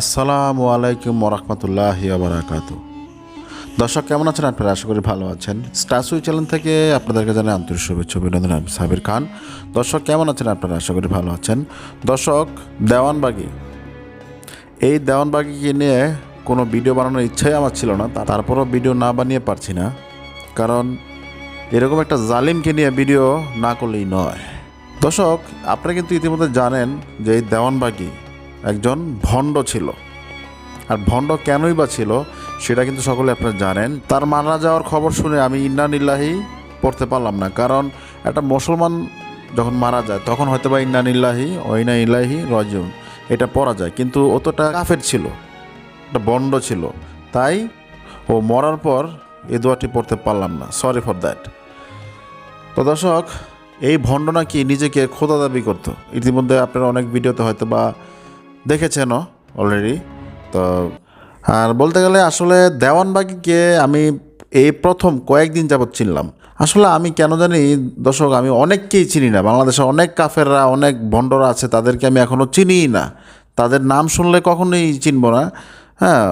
আসসালামু আলাইকুম ওরহমতুল্লাহ বারাকাতু দর্শক, কেমন আছেন আপনারা? আশা করি ভালো আছেন। স্টাসুই চ্যানেল থেকে আপনাদেরকে জানাই আন্তরিক শুভেচ্ছা, অভিনন্দন। আমি সাবির খান। দর্শক, কেমন আছেন আপনারা? আশা করি ভালো আছেন। দর্শক, দেওয়ানবাগি। এই দেওয়ানবাগিকে নিয়ে কোনো ভিডিও বানানোর ইচ্ছাই আমার ছিল না। তারপরও ভিডিও না বানিয়ে পারছি না। কারণ এরকম একটা জালিমকে নিয়ে ভিডিও না করলেই নয়। দর্শক, আপনারা কিন্তু ইতিমধ্যে জানেন যে এই দেওয়ানবাগি একজন ভণ্ড ছিল। আর ভণ্ড কেনই বা ছিল, সেটা কিন্তু সকলে আপনারা জানেন। তার মারা যাওয়ার খবর শুনে আমি ইন্নান ইল্লাহি পড়তে পারলাম না। কারণ একটা মুসলমান যখন মারা যায়, তখন হয়তো বা ইন্নান ইল্লাহি ওইনা ইল্লাহি রজন এটা পড়া যায়। কিন্তু অতটা কাফের ছিল, একটা বন্ড ছিল। তাই ও মরার পর এ দোয়াটি পড়তে পারলাম না। সরি ফর দ্যাট তো দর্শক, এই ভণ্ড নাকি নিজেকে খোদা দাবি করতো। ইতিমধ্যে আপনারা অনেক ভিডিওতে হয়তো বা দেখেছেনও অলরেডি তো, আর বলতে গেলে আসলে দেওয়ানবাগিকে আমি এই প্রথম কয়েকদিন যাবৎ চিনলাম। আসলে আমি কেন জানি, দর্শক, আমি অনেককেই চিনি না। বাংলাদেশে অনেক কাফেররা, অনেক ভণ্ডরা আছে, তাদেরকে আমি এখনও চিনিই না। তাদের নাম শুনলে কখনোই চিনব না। হ্যাঁ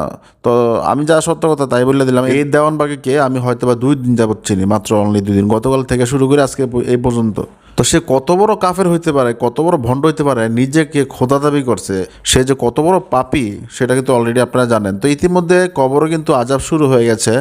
তো আমি যা সত্য কথা তাই বলে দিলাম। এই দেওয়ানবাগিকে আমি হয়তো বা দুই দিন যাবৎ চিনি, মাত্র অনলি দুই দিন। গতকাল থেকে শুরু করে আজকে এই পর্যন্ত। তো সে কত বড় কাফের হইতে পারে, কত বড় ভণ্ড হইতে পারে নিজেকে খোদা দাবি করছে, সে যে কত বড় পাপি, সেটা কিন্তু অলরেডি আপনারা জানেন। তো ইতিমধ্যে কবরও কিন্তু আজাব শুরু হয়ে গেছে।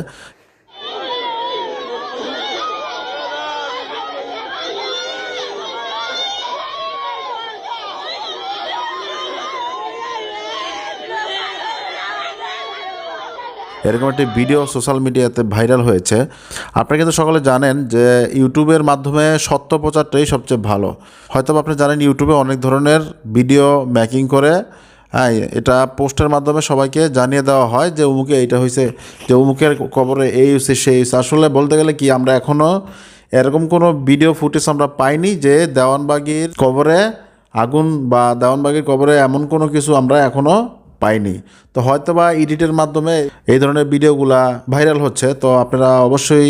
এরকম একটি ভিডিও সোশ্যাল মিডিয়াতে ভাইরাল হয়েছে। আপনারা কিন্তু সকলে জানেন যে ইউটিউবের মাধ্যমে সত্য প্রচারটাই সবচেয়ে ভালো। হয়তো আপনি জানেন ইউটিউবে অনেক ধরনের ভিডিও মেকিং করে হ্যাঁ এটা পোস্টের মাধ্যমে সবাইকে জানিয়ে দেওয়া হয় যে উমুকে এইটা হয়েছে যে উমুকের কবরে এই হয়েছে সেই হয়েছে আসলে বলতে গেলে কি, আমরা এখনও এরকম কোনো ভিডিও ফুটেজ আমরা পাইনি যে দেওয়ানবাগির কবরে আগুন বা দেওয়ানবাগির কবরে এমন কোনো কিছু আমরা এখনও পাইনি। তো হয়তো বা এডিটের মাধ্যমে এই ধরনের ভিডিওগুলা ভাইরাল হচ্ছে। তো আপনারা অবশ্যই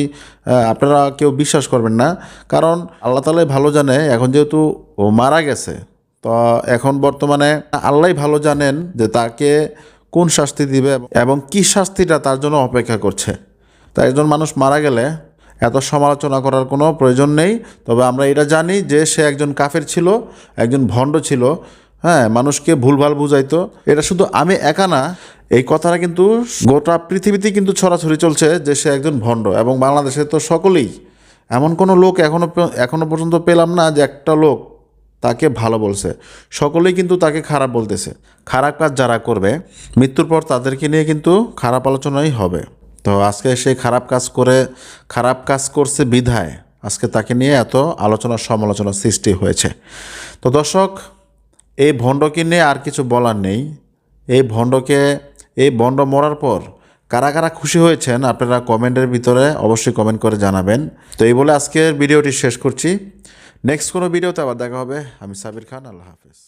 আপনারা কেউ বিশ্বাস করবেন না। কারণ আল্লাহ তালাই ভালো জানে, এখন যেহেতু ও মারা গেছে, তো এখন বর্তমানে আল্লাহ ভালো জানেন যে তাকে কোন শাস্তি দিবে এবং কি শাস্তিটা তার জন্য অপেক্ষা করছে। তাই একজন মানুষ মারা গেলে এত সমালোচনা করার কোনো প্রয়োজন নেই। তবে আমরা এটা জানি যে সে একজন কাফের ছিল, একজন ভণ্ড ছিল। হ্যাঁ মানুষকে ভুলভাল বুঝাইতো। এটা শুধু আমি একা না, এই কথাটা কিন্তু গোটা পৃথিবীতে কিন্তু ছড়াছড়ি চলছে যে সে একজন ভণ্ড এবং বাংলাদেশে তো সকলেই। এমন কোনো লোক এখনও প- এখনও পর্যন্ত পেলাম না যে একটা লোক তাকে ভালো বলছে। সকলেই কিন্তু তাকে খারাপ বলতেছে। খারাপ কাজ যারা করবে, মৃত্যুর পর তাদেরকে নিয়ে কিন্তু খারাপ আলোচনাই হবে। তো আজকে সে খারাপ কাজ করে, খারাপ কাজ করছে বিধায়, আজকে তাকে নিয়ে এত আলোচনা সমালোচনা সৃষ্টি হয়েছে। তো দর্শক এই ভণ্ডকে নিয়ে আর কিছু বলার নেই। এই ভণ্ডকে, এই ভণ্ড মরার পর কারা কারা খুশি হয়েছেন আপনারা কমেন্টের ভিতরে অবশ্যই কমেন্ট করে জানাবেন। তো এই বলে আজকের ভিডিওটি শেষ করছি। নেক্সট কোনো ভিডিওতে আবার দেখা হবে। আমি সাবির খান, আল্লাহ হাফেজ।